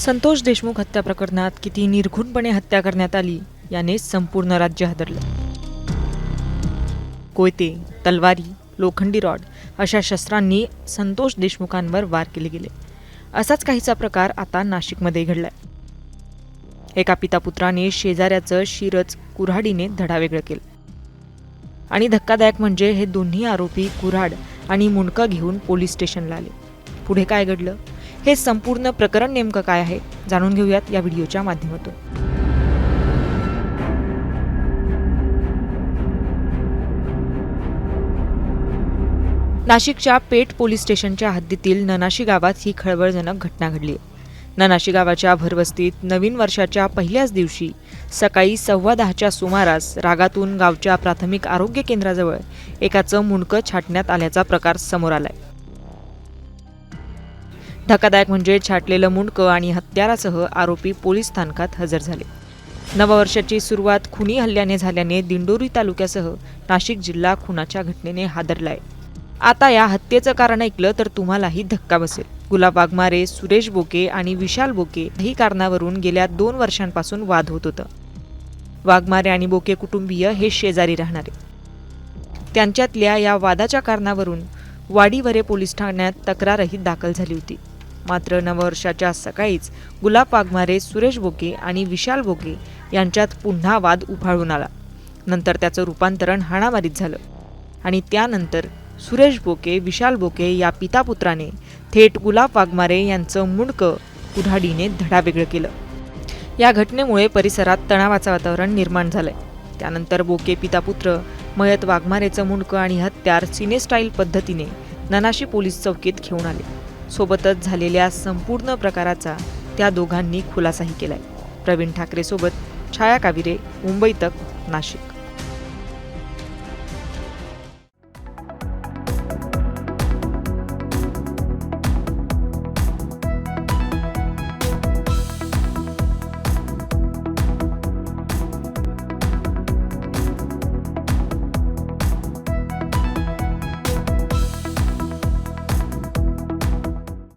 संतोष देशमुख हत्या प्रकरणात किती निर्घुणपणे हत्या करण्यात आली याने संपूर्ण राज्य हादरलं. कोयते तलवारी लोखंडी रॉड अशा शस्त्रांनी संतोष देशमुखांवर वार केले गेले. असाच काहीचा प्रकार आता नाशिकमध्ये घडलाय. एका पितापुत्राने शेजाऱ्याचं शिरच कुऱ्हाडीने धडावेगळं केलं. आणि धक्कादायक म्हणजे हे दोन्ही आरोपी कुऱ्हाड आणि मुंडकं घेऊन पोलीस स्टेशनला आले. पुढे काय घडलं? हे संपूर्ण प्रकरण नेमकं काय आहे जाणून घेऊयात या व्हिडिओच्या माध्यमातून. नाशिकच्या पेठ पोलीस स्टेशनच्या हद्दीतील ननाशी गावात ही खळबळजनक घटना घडली. आहे ननाशी गावाच्या भरवस्तीत नवीन वर्षाच्या पहिल्याच दिवशी सकाळी सव्वा दहाच्या सुमारास रागातून गावच्या प्राथमिक आरोग्य केंद्राजवळ एकाचं मुंडकं छाटण्यात आल्याचा प्रकार समोर आलाय. धक्कादायक म्हणजे छाटलेलं मुंडकं आणि हत्यारासह आरोपी पोलीस स्थानकात हजर झाले. नववर्षाची सुरुवात खुनी हल्ल्याने झाल्याने दिंडोरी तालुक्यासह नाशिक जिल्हा खुनाच्या घटनेने हादरलाय. आता या हत्येचं कारण ऐकलं तर तुम्हालाही धक्का बसेल. गुलाब वाघमारे सुरेश बोके आणि विशाल बोके ही कारणावरून गेल्या दोन वर्षांपासून वाद होत होतं. वाघमारे आणि बोके कुटुंबीय हे शेजारी राहणारे. त्यांच्यातल्या या वादाच्या कारणावरून वाडीवरे पोलीस ठाण्यात तक्रारही दाखल झाली होती. मात्र नववर्षाच्या सकाळीच गुलाब वाघमारे सुरेश बोके आणि विशाल बोके यांच्यात पुन्हा वाद उफाळून आला. नंतर त्याचं रूपांतरण हाणामारीत झालं आणि त्यानंतर सुरेश बोके विशाल बोके या पितापुत्राने थेट गुलाब वाघमारे यांचं मुंडकं कुऱ्हाडीने धडावेगळं केलं. या घटनेमुळे परिसरात तणावाचं वातावरण निर्माण झालंय. त्यानंतर बोके पितापुत्र मयत वाघमारेचं मुंडकं आणि हत्यार सिनेस्टाईल पद्धतीने ननाशी पोलीस चौकीत घेऊन आले. सोबतच झालेल्या संपूर्ण प्रकाराचा त्या दोघांनी खुलासाही केलाय. प्रवीण ठाकरेसोबत छाया काविरे मुंबई तक नाशिक.